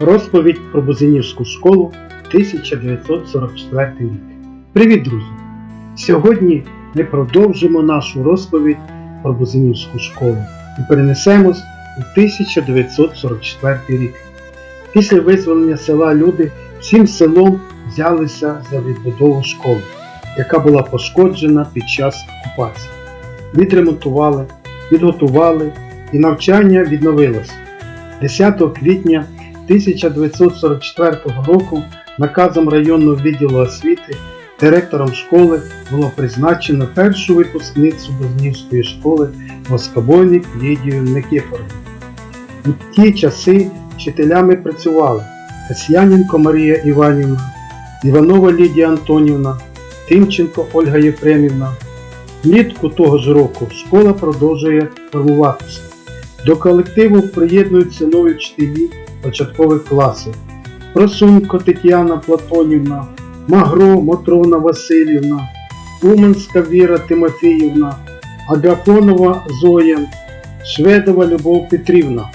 Розповідь про Бузинівську школу 1944 рік. Привіт, друзі! Сьогодні ми продовжимо нашу розповідь про Бузинівську школу і перенесемось у 1944 рік. Після визволення села люди всім селом взялися за відбудову школи, яка була пошкоджена під час окупації. Відремонтували, підготували і навчання відновилося. 10 квітня 1944 року наказом районного відділу освіти директором школи було призначено першу випускницю Бузнівської школи Воскобойник Лідію Никифоровну. У ті часи вчителями працювали Касьяненко Марія Іванівна, Іванова Лідія Антонівна, Тимченко Ольга Єфремівна. Влітку того ж року школа продовжує формуватися. До колективу приєднуються нові вчителі початкових класів. Просунько Тетяна Платонівна, Магро Мотрона Васильівна, Уманська Віра Тимофіївна, Агафонова Зоя, Шведова Любов Петрівна.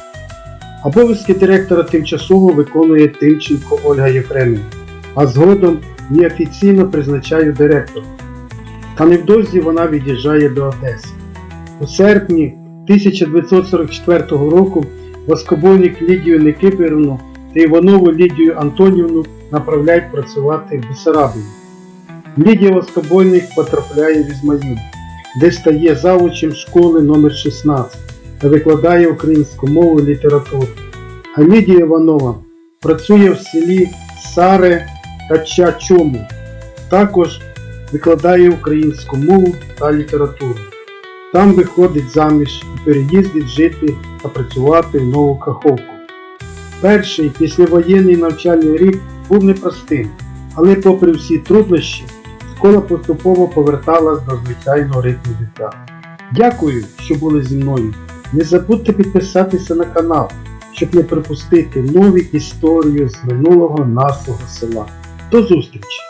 Обов'язки директора тимчасово виконує Тимченко Ольга Єфремівна, а згодом її офіційно призначає директор. Та невдовзі вона від'їжджає до Одеси. У серпні 1944 року Воскобойник Лідію Никифорівну та Іванову Лідію Антонівну направляють працювати в Бесарабію. Лідія Воскобойник потрапляє в Ізмаїл, де стає завучем школи номер 16 та викладає українську мову і літературу. А Лідія Іванова працює в селі Саре Качачому. Також викладає українську мову та літературу. Там виходить заміж і переїздить жити та працювати в Нову Каховку. Перший післявоєнний навчальний рік був непростим, але попри всі труднощі, школа поступово поверталась до звичайного ритму життя. Дякую, що були зі мною. Не забудьте підписатися на канал, щоб не пропустити нові історії з минулого нашого села. До зустрічі!